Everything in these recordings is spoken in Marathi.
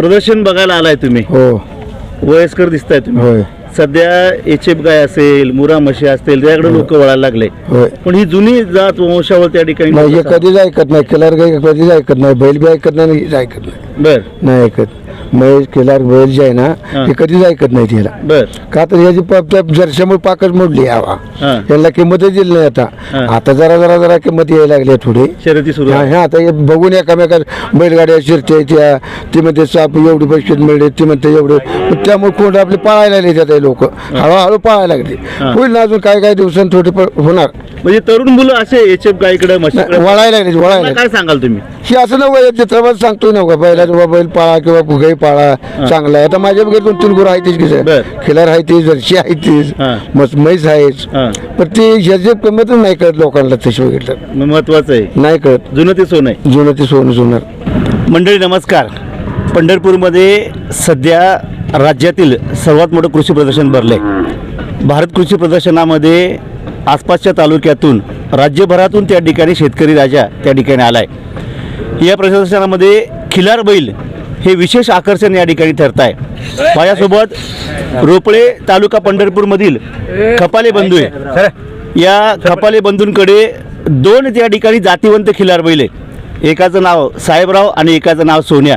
प्रदर्शन बघायला आलाय तुम्ही. हो. वयस्कर दिसताय तुम्ही. होय. सध्या एचएफ गाय असेल मुरा म्हशी असतील त्याकडे लोक वळायला लागले. होय. पण ही जुनी जात वंशावळ त्या ठिकाणी नाही हे कधीच ऐकत नाही. केलार गाय कधीच ऐकत नाही. बैल बी ऐकत नाही आणि हीच ऐकत नाही. बर. नाही ऐकत. महेश केलार बैल जे आहे ना हा. हे कधीच ऐकत नाही तिला बर. का तर याची पाप त्या जरशामुळे पाकच मोडली हवा हा. यांना किंमतच दिली नाही आता. आता जरा जरा जरा किंमत यायला लागली आहे थोडी. शर्यती सुरू. हा आहे. हा, आता हे बघून एकामेका बैलगाड्या शिरते त्या ती म्हणते साप एवढी पैसे मिळले ती म्हणते एवढे. त्यामुळे कोण आपले पळायला लागले त्यात लोक. हळूहळू पळायला लागले. होईल ना अजून काही काही दिवसांनी थोडी प- होणार. म्हणजे तरुण मुलं असे एचएफ गायकडे वळायला लागले वळायला लागले. काय सांगाल तुम्ही? हे असं नव्हतं चित्रपट सांगतोय ना बैलाचं बाबा बैल पाळा किंवा गाई पाळा चांगला आहे. आता माझ्या बघितलं दोन तीन गुरु आहे तीच बर. कसं खिलार आहे ती जर्शी आहे तीच हा. म्हैस आहेच हा. पण ते ह्याची किंमतच नाही कळत लोकांना तशी बघितलं. महत्वाचं आहे. नाही कळत. जुनं ते सोनं आहे. जुनं ते सोनं सोनार मंडळी नमस्कार. पंढरपूरमध्ये सध्या राज्यातील सर्वात मोठं कृषी प्रदर्शन भरलं आहे भारत कृषी प्रदर्शनामध्ये आसपासच्या तालुक्यातून राज्यभरातून त्या ठिकाणी शेतकरी राजा त्या ठिकाणी आला आहे या प्रदर्शनामध्ये खिलार बैल हे विशेष आकर्षण या ठिकाणी ठरत आहे माझ्यासोबत रोपळे तालुका पंढरपूरमधील खपाले बंधू आहे. या खपाले बंधूंकडे दोन त्या ठिकाणी जातीवंत खिलार बैल आहे एकाचं नाव साहेबराव आणि एकाचं नाव सोन्या.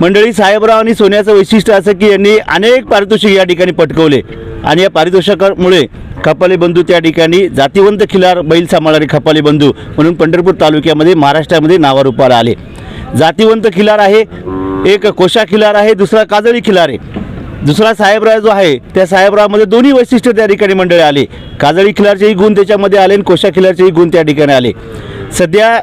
मंडळी साहेबराव आणि सोन्याचं वैशिष्ट्य असं की यांनी अनेक पारितोषिक या ठिकाणी पटकवले. आणि या पारितोषिकामुळे खपाले बंधू त्या ठिकाणी जातीवंत खिलार बैल सांभाळणारे खपाले बंधू म्हणून पंढरपूर तालुक्यामध्ये महाराष्ट्रामध्ये नावारूपाला आले. जातीवंत खिलार आहे. एक कोशा खिलार आहे दुसरा काजळी खिलार आहे. दुसरा साहेबराव जो आहे त्या साहेबरावमध्ये दोन्ही वैशिष्ट्य त्या ठिकाणी मंडळी आले. काजळी खिलारचेही गुण त्याच्यामध्ये आले आणि कोशा खिलारचेही गुण त्या ठिकाणी आले. सध्या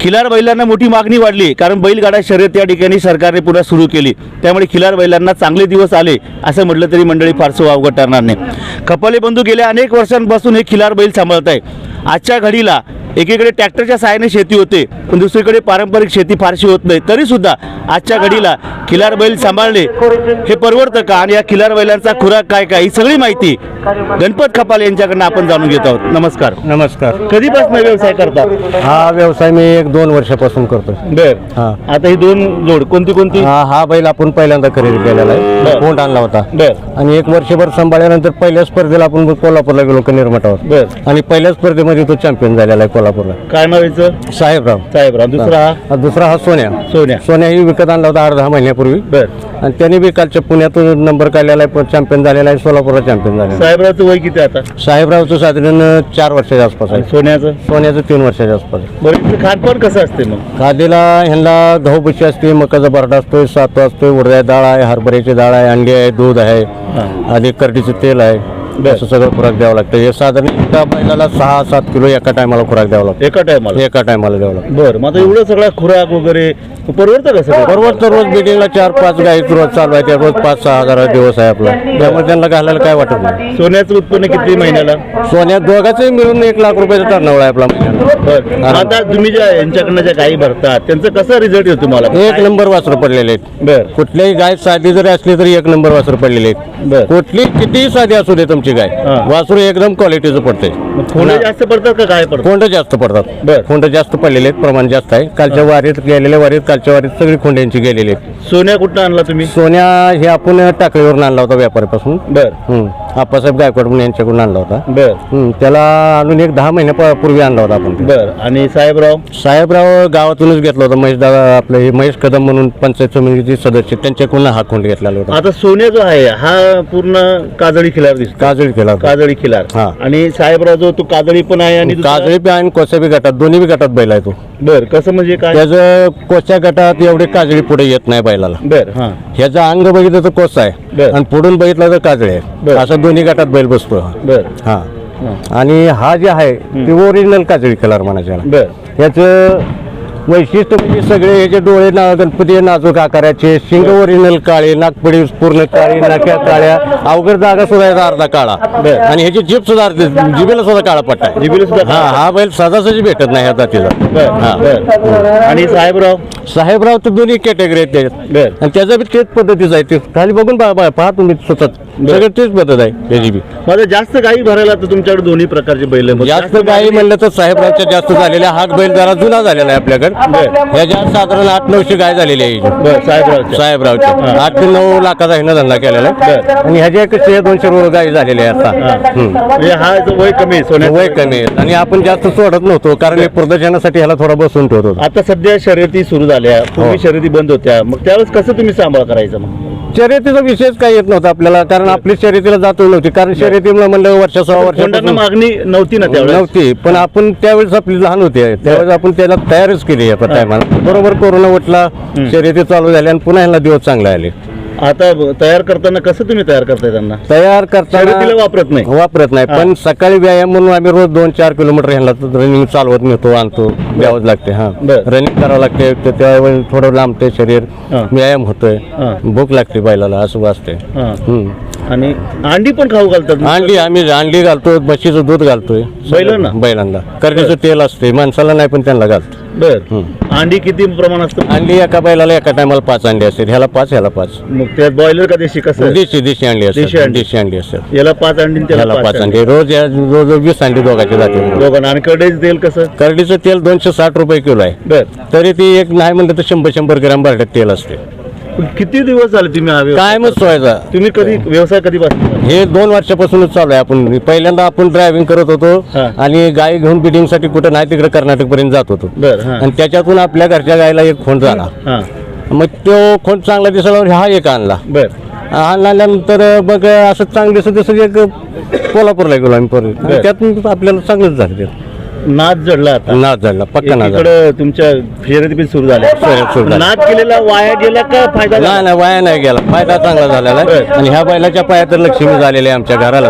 खिलार बैलांना मोठी मागणी वाढली कारण बैलगाडा शर्यत त्या ठिकाणी सरकारने पुन्हा सुरू केली. त्यामुळे खिलार बैलांना चांगले दिवस आले असं म्हटलं तरी मंडळी फारसं अवघड ठरणार नाही. कपाले बंधू गेल्या अनेक वर्षांपासून हे खिलार बैल सांभाळत आहे. आजच्या घडीला एकीकडे ट्रॅक्टरच्या सहाय्याने शेती होते पण दुसरीकडे पारंपरिक शेती फारशी होत नाही. तरी सुद्धा आजच्या घडीला खिलार बैल सांभाळणे हे परवडतं का? आणि या खिलार बैलांचा खुराक काय काय? ही सगळी माहिती गणपत खपाले यांच्याकडनं आपण जाणून घेत आहोत. नमस्कार. नमस्कार. कधीपासून व्यवसाय करता? हा व्यवसाय मी एक दोन वर्षापासून करतो बर. हा. आता ही दोन जोड कोणती कोणती? हा हा बैल आपण पहिल्यांदा खरेदी केलेला. आहे. कोंड आणला होता? बर. आणि एक वर्षभर सांभाळल्यानंतर पहिल्या स्पर्धेला आपण कोल्हापूरला गेलो निर्माटावर. बर. आणि पहिल्या स्पर्धेमध्ये तो चॅम्पियन झालेला आहे कोल्हापूरला. काय नाव याचं? साहेबराव. साहेबराव. दुसरा हा? हा, दुसरा हा सोन्या. सोन्या. सोन्या ही विकत आणला होता आठ दहा महिन्यापूर्वी. बर. आणि त्याने बी कालच्या पुण्यातून नंबर काढलेला आहे चॅम्पियन झालेला आहे सोलापूरला चॅम्पियन झालेला साहेबरावचं वय किती आता? आहे साहेबरावचं साधारण चार वर्षाच्या आसपास आणि आहे. सोन्याचं? सोन्याचं तीन वर्षाच्या आसपास आहे. बरं इथलं खानपान कसं असते मग? खादीला ह्यांना गहू बशी असते मकाचा बरडा असतोय सातो असतोय उडदाय डाळ आहे हरभऱ्याची डाळ आहे अंडी आहे दूध आहे आणि करडीचं तेल आहे. असं सगळं खुराक द्यावं लागतं. हे साधारण एका बैलाला सहा सात किलो एका टायमाला खुराक द्यावं लागतं. एका टायमाला? एका टायमाला द्यावं लागतं. बरं मग आता एवढं सगळा खुराक वगैरे परवडतं का सगळं? परवडतं रोज बिल्डिंगला चार पाच गाई रोज चालू आहे त्या रोज पाच सहा हजार दिवस आहे आपला. त्यामुळे त्यांना घालायला काय वाटत नाही. सोन्याचं उत्पन्न किती महिन्याला? सोन्यात दोघांचंही मिळून एक लाख रुपयाचा टर्नओव्हर आहे आपला महिन्याला. बरं. आता तुम्ही ज्या यांच्याकडनं ज्या गायी भरतात त्यांचं कसं रिझल्ट येतो तुम्हाला? एक नंबर वासरं पडलेले आहेत. बर. कुठल्याही गाय साधी जरी असली तरी एक नंबर वासर पडलेले आहेत. बर. कुठली कितीही साधी असू दे तुमची. गाय हा. वासरू एकदम क्वालिटीचं पडते खोडे जास्त पडतात का काय पडतात? खोंड जास्त पडतात. खोंड जास्त पडलेले आहेत प्रमाण जास्त आहे. कालच्या वारीत गेलेल्या वारीत कालच्या वारीत सगळी खोंड्यांची गेलेली आहेत. सोन्या कुठं आणला तुम्ही? सोन्या हे आपण टाकळीवरून आणला होता व्यापाऱ्यापासून बर. आप्पासाहेब गायकवाड म्हणून यांच्याकडून आणला होता. बर. त्याला आणून एक दहा महिन्यापूर्वी आणला होता आपण. बर. आणि साहेबराव? साहेबराव गावातूनच घेतला होता. महेश दादा आपले हे महेश कदम म्हणून पंचायत समितीचे सदस्य त्यांच्याकडून हा खोंड घेतलेला होता. आता सोन्या जो आहे हा पूर्ण काजळी खिलार दिसतो काजळी केला काजळी खिलार. हा. आणि साहेबराव जो तो काजळी पण आहे आणि दुसरा- काजळी बी आणि कोच्या बी गटात दोन्ही बी गटात बैल आहे तो. बर कसं म्हणजे काय? त्याचं कोच्या गटात एवढे काजळी पुढे येत नाही बैलाला. बर हा. ह्याचं अंग बघितलं तर कोस आहे. बर. आणि पुढून बघितलं तर काजळे बर. आहे असं दोन्ही गटात बैल बसतो हा. बर. हा. हा. आणि हा जे आहे ते ओरिजिनल काजळी कलर म्हणायचे. बर. याचं वैशिष्ट्य म्हणजे सगळे याचे डोळे ना गणपती नाजूक आकाराचे शिंग ओरिजिनल काळे नागपडी पूर्ण काळी नाक्या काळ्या अवघड जागा सुद्धा याचा अर्धा काळा. आणि ह्याची जीप सुद्धा अर्धी जिबेला सुद्धा काळा पट्टा आहे. जिबीला सुद्धा हा हा बैल सहजासहजी भेटत नाही ह्या जातीचा. हा. आणि साहेबराव? साहेबराव तर दोन्ही कॅटेगरी आहेत त्याच्यात. बर. आणि त्याचं बी तेच पद्धतीचं आहे. ते खाली बघून पहा पहा- पहा तुम्ही स्वतः. सगळं तेच पद्धत आहे त्याची बी माझं जास्त गाई भरायला तर तुमच्याकडे दोन्ही प्रकारचे बैल आहे. मग जास्त गाई म्हणलं तर साहेबरावच्या जास्त झालेल्या हा बैल जरा जुना झालेला आहे आपल्याकडे. ह्याच्या साधारण आठ नऊशे गाय झालेली आहे. बरं साहेबरावच्या. साहेबरावच्या. आठ ते नऊ लाखाचा हिनं धंदा केलेला आहे. आणि ह्याच्या कसे दोनशे रोज गाई झालेली आहे आता. हम्म. म्हणजे हा जो वय कमी आहे सोन्याचं वय कमी आहे. आणि आपण जास्त सोडत नव्हतो कारण हे प्रदर्शनासाठी ह्याला थोडा बसून ठेवत होतो. आता सध्या शर्यती सुरू झाल्या. पूर्वी हो. शर्यती बंद होत्या. मग त्यावेळेस कसं तुम्ही सांभाळ करायचं मग? शर्यतीचा विषयच काही येत नव्हता आपल्याला कारण आपली शर्यतीला जातो नव्हती. कारण शर्यतीमुळे म्हणलं वर्ष सहा कोंडांना वर्षापासून मागणी नव्हती ना नव्हती पण आपण त्यावेळेस आपली लहान होती. त्यावेळेस आपण त्याला तयारच केली या टायमाला बरोबर कोरोना उठला शर्यती चालू झाल्या आणि पुन्हा ह्यांना दिवस चांगले आले. आता तयार करताना कसं तुम्ही तयार करताय त्यांना तयार शर्यतीला करताना वापरत नाही वापरत नाही पण सकाळी व्यायाम म्हणून आम्ही रोज दोन चार किलोमीटर ह्यांना रनिंग चालवत नेतो आणतो द्यावंच लागते हा बर. रनिंग करावं लागते तर त्यावेळी थोडं लांबते शरीर हा. व्यायाम होतोय हा. भूक लागते बैलाला असं वाचते हा. हम्म. आणि अंडी पण खाऊ घालतात अंडी आम्ही अंडी घालतो म्हशीचं दूध घालतोय. बैलांना? बैलांना. करडीचं तेल असते माणसाला नाही पण त्यांना घालतो. बर. अंडी किती प्रमाण असतं अंडी एका बैलाला एका टायमाला पाच अंडी असते ह्याला पाच ह्याला पाच. मग त्यात बॉयलर का देशी कसं? देशी देशी अंडी देशी असतात अंडी. देशी अंडी असतात. याला पाच अंडी आणि ह्याला त्याला पाच अंडी. रोज या- रोज वीस अंडी दोघांची जाते. दोघांना. आणि कढईचं तेल कसं? करडीचं तेल दोनशे साठ रुपये किलो आहे. बर. तरी ती एक नाही म्हणलं तर शंभर शंभर ग्रॅम भरट्यात तेल असते किती दिवस झाले तुम्ही हा व्यवसाय कायमच सोयाचा? तुम्ही कधी व्यवसाय कधी बसता हे दोन वर्षापासूनच चालू आहे आपण. पहिल्यांदा आपण ड्रायव्हिंग करत होतो हा. आणि गाय घेऊन बिडिंगसाठी कुठं नाही तिकडे कर्नाटक पर्यंत जात होतो. बर हा. आणि त्याच्यातून आपल्या घरच्या गायला एक खोंड झाला. हा. मग तो खोंड चांगला दिसल्यावर हा एक आणला. बर. आणल्यानंतर मग असं चांगलं दिसत दिसत एक कोल्हापूरला गेलो आम्ही परत. आणि त्यातून आपल्याला चांगलंच झालं ते. नाद जडला आता. नाच झाला पक्का झाला इकडे तुमच्या शर्यती पण सुरू झाल्या. शर्यत सुरू झाल्या. नाद केलेला वाया गेला का फायदा झाला? नाही नाही वाया नाही गेला. फायदा चांगला झालेला आहे. आणि ह्या बैलाच्या पायात तर लक्ष्मी झालेली आहे आमच्या घराला.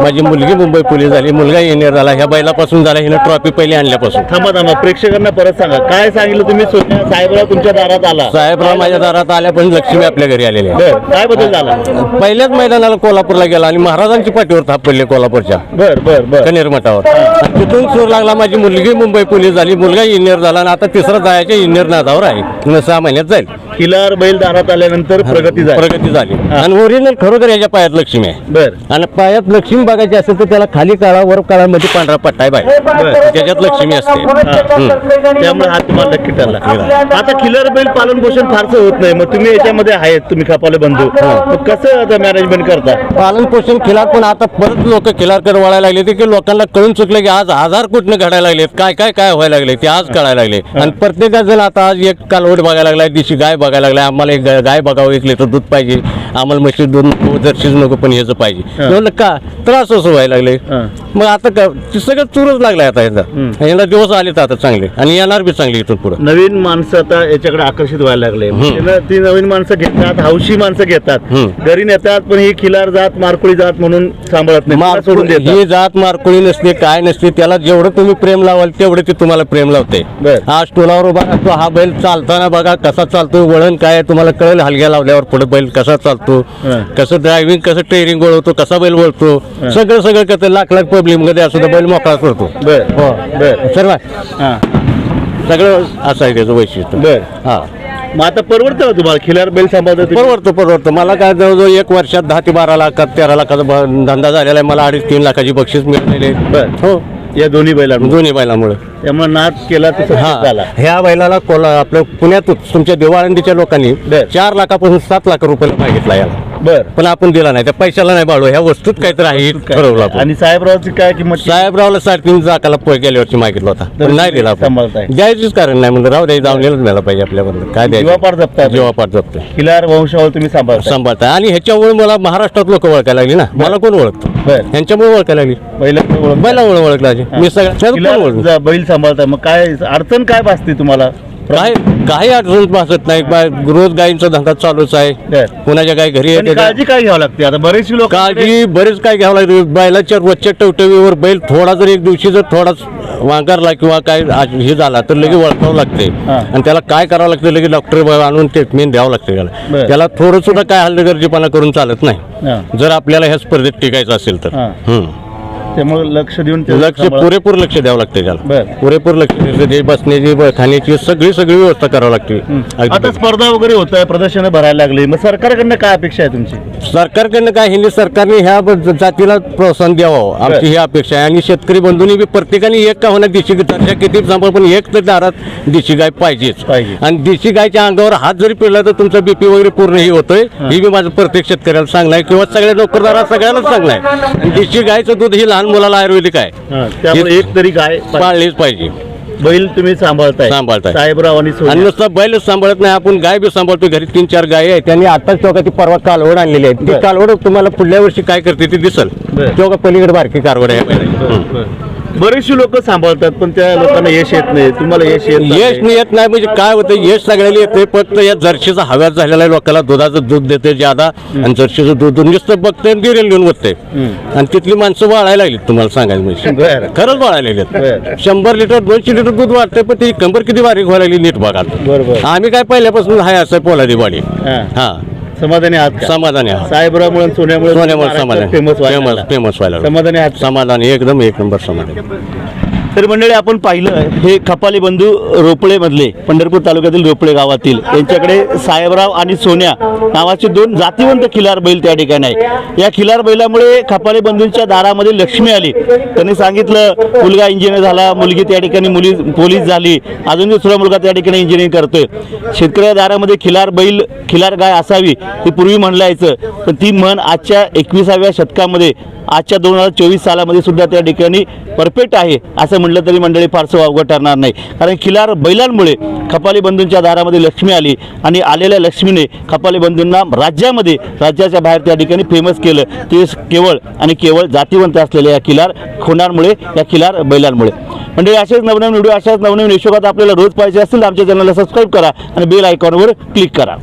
माझी मुलगी मुंबई पोलीस झाली मुलगा इंजिनियर झाला. ह्या बैलापासून झाला हिनं ट्रॉफी पहिली आणल्यापासून. थांबा थांबा. प्रेक्षकांना परत सांगा. काय सांगितलं तुम्ही? सोन्या साहेबराव तुमच्या दारात आला. साहेबराव माझ्या दारात आल्यापासून लक्ष्मी आपल्या घरी आलेली आहे. बर. काय बदल झाला? पहिल्याच मैदानाला कोल्हापूरला गेला आणि महाराजांची पाठीवर थाप पडली कोल्हापूरच्या. बर बर बर. कनेर मठावर. तिथून सूर लागला माझी मुलगी मुंबई पोलीस झाली मुलगा इंजिनियर झाला आणि आता तिसरा जायच्या इंजिनियर नादावर आहे. न सहा महिन्यात जाईल. किल्लार बैल दारात आल्यानंतर प्रगती झाली. प्रगती झाली. आणि ओरिजिनल खरोखर याच्या पायात लक्ष्मी आहे. बर. आणि पायात लक्ष्मी बघायची असेल तर त्याला खाली काळा वर काळा मध्ये पांढरा पट्टा आहे बाहेर. त्याच्यात लक्ष्मी असते. त्यामुळे हा तुम्हाला नक्की ठरला आता किलर बैल पालन पोषण फारसं होत नाही. मग तुम्ही याच्यामध्ये आहेत तुम्ही खपाले बंधू. मग कसं आता मॅनेजमेंट करता? पालन पोषण खिलार पण आता परत लोक खिलारकडे वळायला लागले ते की लोकांना कळून चुकलं की आज आजार कुठनं घडायला लागलेत. काय काय काय व्हायला लागले? ते आज कळायला लागले. आणि प्रत्येक जण आता आज एक कालवड बघायला लागलाय दिशी गाय बघायला लागलाय आम्हाला एक गाय- बघावं एक लिटर दूध पाहिजे. आम्हाला म्हशी दूध नको जर्सीच नको पण ह्याचं पाहिजे. म्हणलं का? त्रास असं व्हायला लागले. मग आता का ते सगळं चुरच लागलाय आता याचा. याला दिवस आलेत आता चांगले. आणि येणार बी चांगले इथून पुढे. नवीन माणसं आता याच्याकडे आकर्षित व्हायला लागले. ती नवीन माणसं घेतात हौशी माणसं घेतात. घरी नेतात पण ही खिलार जात मारकुळी जात म्हणून सांभाळत नाही. तिला सोडून देतात. ही जात मारकुळी नसते काय नसते त्याला जेवढं तुम्ही प्रेम लावाल तेवढे ते तुम्हाला प्रेम लावते. बर. आज टोलावर उभा राहतो हा बैल चालताना बघा कसा चालतो वळण काय आहे, तुम्हाला कळेल हलग्या लावल्यावर पुढे बैल कसा चालतो हं. कसं ड्रायव्हिंग कसं ट्रेनिंग वळवतो कसा बैल वळतो सगळं सगळं कसं लाख लाख पब्लिकमध्ये असं बैल मोकळा करतो. बर. हो. बर. सर्व हा. सगळं असं आहे त्याचं वैशिष्ट्य. बर. हा. मग आता परवडतं का तुम्हाला? खिलार बैल सांभाळता तुम्ही? परवडतो परवडतो. मला काय जवळजवळ एक वर्षात दहा ते बारा लाखात तेरा लाखाचा धंदा झालेला आहे. मला अडीच तीन लाखाची बक्षीस मिळालेले बर. हो. या दोन्ही बैलांना दोन्ही बैलामुळे. त्यामुळे नाद केला हा. झाला. ह्या बैलाला कोला आपल्या पुण्यातून तुमच्या देवाळंदीच्या लोकांनी. चार लाखापासून सात लाख रुपयाला मागितला याला. बर. पण आपण दिला नाही. त्या पैशाला नाही बाळू. ह्या वस्तूत काहीतरी आहे ठरवलं आपण. आणि साहेबरावची काय किंमत साहेबरावला साडेतीन लाखाला पोय गेल्या वर्षी मागितला होता. पण नाही दिला आपण. सांभाळताय. द्यायचीच कारण नाही म्हणजे राहू द्या जाऊन मिळाला पाहिजे आपल्याबरोबर काय जीवापाड द्यायचं? जीवापाठ जपतोय. खिलार वंशावळ तुम्ही सांभाळता सांभाळताय. आणि ह्याच्यामुळे मला महाराष्ट्रात लोक ओळखायला लागली ना. मला कोण ओळखतं? बर. ह्यांच्यामुळे ओळखायला लागली. ओळख बैलामुळे ओळखला. मी सगळ्या कोण ओळखलं? बैल सांभाळता मग काय अडचण काय भासते तुम्हाला? काय काही अडचण भासत नाही बा- रोज गायींचा धंदा चालूच आहे बर. कुणाच्या गाय घरी येते काळजी काय घ्यावं लागते आता बरेचशी लोक काळजी बरेच काय घ्यावं लागतं बैलाच्या रोजच्या टवटवीवर बैल थोडा जर एक दिवशी जर थोडाच वांकारला किंवा काय आज हे झाला तर लगेच वळखावं लागते हा. आणि त्याला काय करावं लागतं लगेच डॉक्टर आणून ट्रीटमेंट द्यावं लागते त्याला बरं. त्याला थोडं सुद्धा काय हल्लगर्जीपणा करून चालत नाही हा. जर आपल्याला ह्या स्पर्धेत टिकायचं असेल तर हा. हम्म. त्यामुळे लक्ष देऊन ते लक्ष सांभाळा. पुरेपूर लक्ष द्यावं लागते बर. त्याला पुरेपूर लक्ष द्यायचं ते बसण्याची ब- खाण्याची सगळी सगळी व्यवस्था करावी लागते. आता अगदी स्पर्धा वगैरे होत आहे प्रदर्शनं भरायला लागली. मग सरकारकडनं काय अपेक्षा आहे तुमची? सरकारकडनं काय हिंदी सरकारने ह्या ब- जातीला प्रोत्साहन द्यावं. आमची ही अपेक्षा आहे. आणि शेतकरी बंधूंनी बी प्रत्येकाने एक का होणार देशी दर्जा किती सांभाळ पण एक तर दारात देशी गाय पाहिजेच. पाहिजे. आणि देशी गायच्या अंगावर हात जरी पिळला तर तुमचा बीपी वगैरे पूर्ण ही होतोय. ही. बी माझं प्रत्येक शेतकऱ्याला आहे. किंवा सगळ्या नोकरदाराला सगळ्यालाच चांगलं आहे. आणि देशी गायचं दूध ही लहान मुलाला आयुर्वेदिक आहे. त्यामुळे एक तरी गाय पाळलीच पाहिजे. बैल तुम्ही सांभाळताय. सांभाळताय. साहेबराव आणि. नुसतं बैलच सांभाळत नाही आपण गाय बी सांभाळतो घरी तीन चार गाय आहे त्यांनी आताच चौका ती परवा कालवड आणलेली आहे. ती. कालवड तुम्हाला पुढल्या वर्षी काय करते ती दिसल. चौका पलीकडे बारकी कारवड आहे. बरेचशी लोक सांभाळतात पण त्या लोकांना यश येत नाही. तुम्हाला यश येत नाही. यश नाही येत नाही. म्हणजे काय होतं यश सगळ्याला येते फक्त या जर्शीचा हव्यात झालेला आहे लोकांना दुधाचं दूध देते ज्यादा. आणि जर्शीचं दूध नुसतं बघते आणि गिरेल घेऊन बघते आणि तिथली माणसं वाढायला लागली तुम्हाला सांगायचं म्हणजे. बरं. खरंच वाढायला बरं. लागलेत शंभर लिटर दोनशे लिटर दूध वाढते पण ती कंबर किती बारीक व्हायला लागली नीट बघा. बरोबर. आम्ही काय पहिल्यापासून हाय असं पोलादी हा. हा. समाधानी आहात का? समाधानी आहात साहेबरावमुळे आणि सोन्यामुळे सोन्यामुळे समाधान फेमस फेमस. फेमस व्हायला लागला. समाधानी आहात का? समाधानी एकदम एक नंबर समाधान तर मंडळी आपण पाहिलं हे खपाली बंधू रोपळे मधले पंढरपूर तालुक्यातील रोपळे गावातील. यांच्याकडे साहेबराव आणि सोन्या नावाचे दोन जातीवंत खिलार बैल त्या ठिकाणी आहे. या खिलार बैलामुळे खपाली बंधूंच्या दारामध्ये लक्ष्मी आली. त्यांनी सांगितलं मुलगा इंजिनियर झाला मुलगी त्या ठिकाणी मुली पोलीस झाली. अजून दुसरा मुलगा त्या ठिकाणी इंजिनिअरिंग करतोय. शेतकऱ्या दारामध्ये खिलार बैल खिलार गाय असावी ही पूर्वी म्हणलं यायचं पण ती म्हण आजच्या एकविसाव्या शतकामध्ये आजच्या दोन हजार चोवीस सालामध्ये सुद्धा त्या ठिकाणी परफेक्ट आहे असं म्हटलं तरी मंडळी फारसं अवघड ठरणार नाही. कारण खिलार बैलांमुळे खपाली बंधूंच्या दारामध्ये लक्ष्मी आली आणि आलेल्या लक्ष्मीने खपाली बंधूंना राज्यामध्ये राज्याच्या बाहेर त्या ठिकाणी फेमस केलं. ते केवळ आणि केवळ जातीवंत असलेल्या या खिलार खुणांमुळे या खिलार बैलांमुळे. म्हणजे असेच नवनवीन व्हिडिओ अशाच नवनवीन हिशोबात आपल्याला रोज पाहिजे असतील तर आमच्या चॅनलला सबस्क्राईब करा आणि बेल आयकॉनवर क्लिक करा.